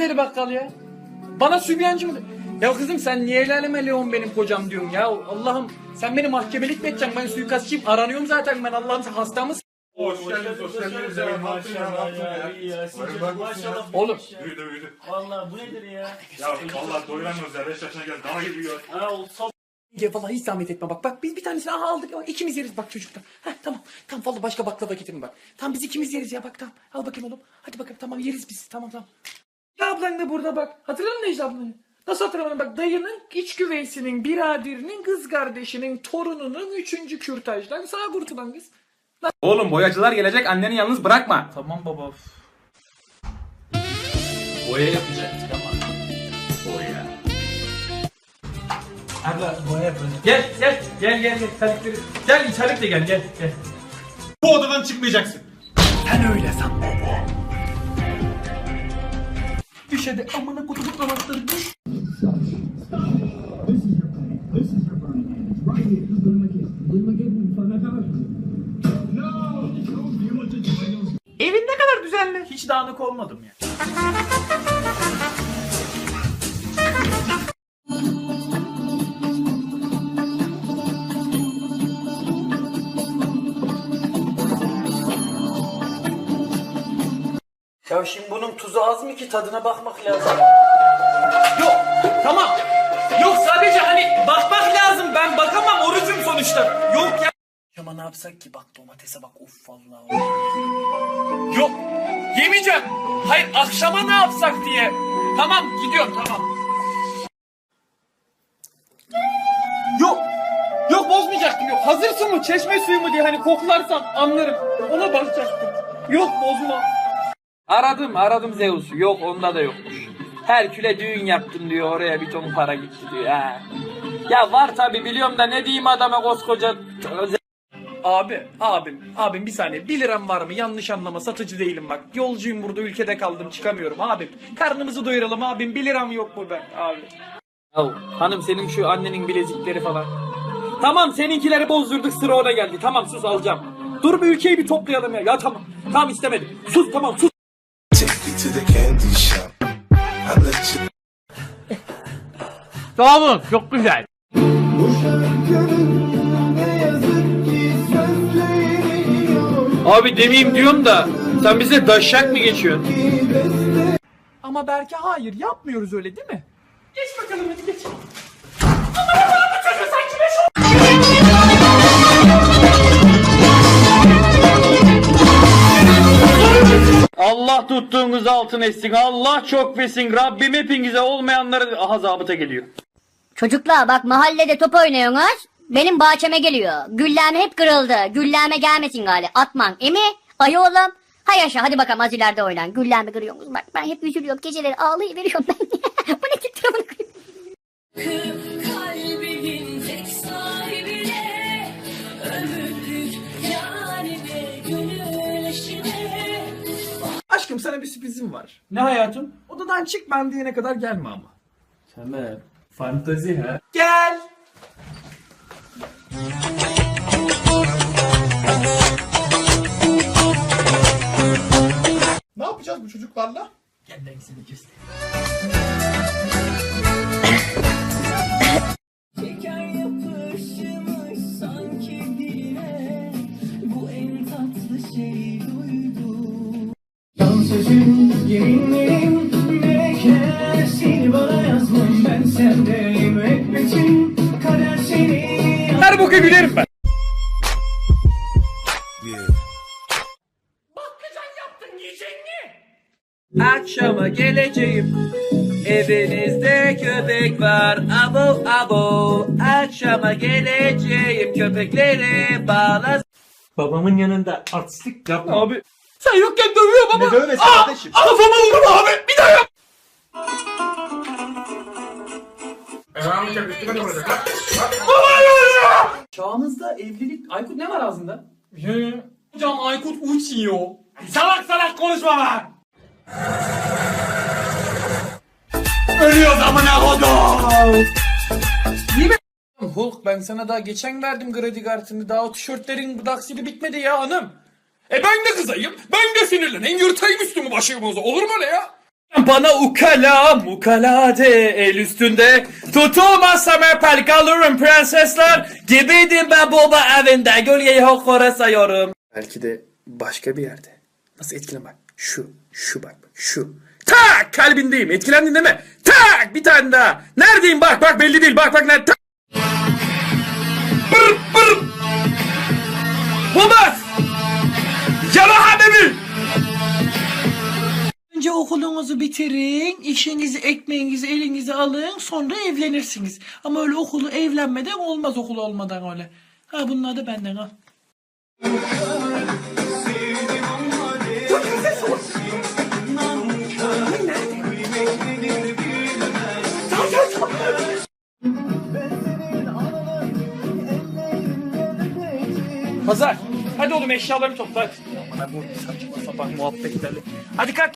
dedi bakkal ya? Bana sübyancı mı? Ya kızım sen niye el aleme Leon benim kocam diyorsun ya? Allah'ım sen beni mahkemelik mi edeceksin? Ben suikastçıyım. Aranıyorum zaten ben Allah'ım sen hasta mısın? Hoş geldiniz, hoş geldiniz. Ya, ya? İyi ya, maşallah. Oğlum. Büyüdü, büyüdü. Vallahi bu nedir ya? Ya vallahi doyuramıyoruz ya. 5 yaşına geldi. Daha gibi yiyor. Ha olsa Ya vallahi hiç zahmet etme bak. Bak biz bir tanesini aha aldık. Bak, ikimiz yeriz bak çocuktan. Heh tamam. Tamam vallahi başka baklava getirin bak. Tamam biz ikimiz yeriz ya bak tamam. Al bakayım oğlum. Hadi bakalım tamam yeriz biz. Tamam tamam. Ya ablan da burada bak. Hatırladın mı Necla ablanı? Nasıl hatırlamadın? Bak dayının iç güveysinin, biraderinin, kız kardeşinin, torununun üçüncü kürtajdan sağ kurtulan kız. Oğlum boyacılar gelecek anneni yalnız bırakma. Tamam baba. Boya yapacaktık ama. Boya. Abla boya yapalım. Gel gel gel gel gel. Terlikleri. Gel içerik de gel gel gel. Bu odadan çıkmayacaksın. Sen öyle san baba. Düşede amına kutup namazları düş. Evin ne kadar düzenli. Hiç dağınık olmadım ya. Ya şimdi bunun tuzu az mı ki tadına bakmak lazım. Yok tamam. Yok sadece hani bakmak lazım. Ben bakamam orucum sonuçta. Yok ya. Ama ne yapsak ki bak domatese bak uf vallahi. Yok yemeyeceğim. Hayır akşama ne yapsak diye. Tamam gidiyorum tamam. Yok. Yok bozmayacaktım yok. Hazır su mu çeşme suyu mu diye hani koklarsam anlarım. Ona bakacaktım. Yok bozma. Aradım aradım Zeus'u. Yok onda da yokmuş. Herkül'e düğün yaptım diyor. Oraya bir ton para gitti diyor. Ha. Ya var tabi biliyorum da ne diyeyim adama koskoca Abi, abim, abim bir saniye. 1 liram var mı? Yanlış anlama satıcı değilim bak. Yolcuyum burada ülkede kaldım çıkamıyorum abim. Karnımızı doyuralım abim. 1 liram yok mu ben abi? Ya hanım senin şu annenin bilezikleri falan. Tamam seninkileri bozdurduk sıra ona geldi. Tamam sus alacağım. Dur bir ülkeyi bir toplayalım ya. Ya tamam. Tamam istemedim. Sus tamam sus. To the candy shop. I let you Sağ olun çok güzel. Abi demeyeyim diyorum da sen bize daşak mı geçiyorsun? Ama belki hayır yapmıyoruz öyle değil mi? Geç bakalım hadi geç. Allah tuttuğunuz altın etsin. Allah çok versin. Rabbim hepinize olmayanları aha zabıta geliyor. Çocuklar bak mahallede top oynuyorsunuz. Benim bahçeme geliyor. Gülleme hep kırıldı. Gülleme gelmesin gali. Atman. Emi? Ayı oğlum. Hay aşağı hadi bakalım az ileride oynan. Gülleme kırıyorsunuz. Bak ben hep üzülüyorum. Geceleri ağlayıveriyorum ben. Bu ne tip tarafını Aşkım sana bir sürprizim var. Ne hayatım? Odadan çık ben diyene kadar gelme ama. Tamam. Fantazi ha. Gel. Ne yapacağız bu çocuklarla? Gel ben seni göstereyim. Her boka gülerim ben. Bakkacan yaptın yiyecek mi? Akşama geleceğim. Evinizde köpek var. Abo abo. Akşama geleceğim. Köpekleri bağla. Babamın yanında artistlik yapma. Abi. Sen yokken dövüyor baba. Ne dövmesi kardeşim? Kafama vurma abi. Bir daha yap. Çağımızda evlilik... Aykut ne var ağzında? Hocam Aykut uçuyor. Salak salak konuşma be! Ölüyoruz amına kodum! Hulk ben sana daha geçen verdim kredi kartını. Daha o tişörtlerin taksidi bitmedi ya hanım. E ben de kızayım. Ben de sinirleneyim. Yırtayım üstümü başımıza. Olur mu öyle ya? Bana ukala mukala de el üstünde Tutulmazsam öper kalırım prensesler Gibiydim ben baba evinde Gölgeyi hokora sayıyorum Belki de başka bir yerde. Nasıl etkilen bak. Şu, şu bak, şu. Tak kalbindeyim etkilendin değil mi? Tak bir tane daha Neredeyim bak bak belli değil bak bak nerede! Bır bır Bulmaz okulunuzu bitirin, işinizi, ekmeğinizi elinize alın, sonra evlenirsiniz. Ama öyle okulu evlenmeden olmaz okul olmadan öyle. Ha bunlar da benden al. Pazar hadi oğlum eşyalarını topla. Bana bu saçma sapan muhabbetlerle Hadi kalk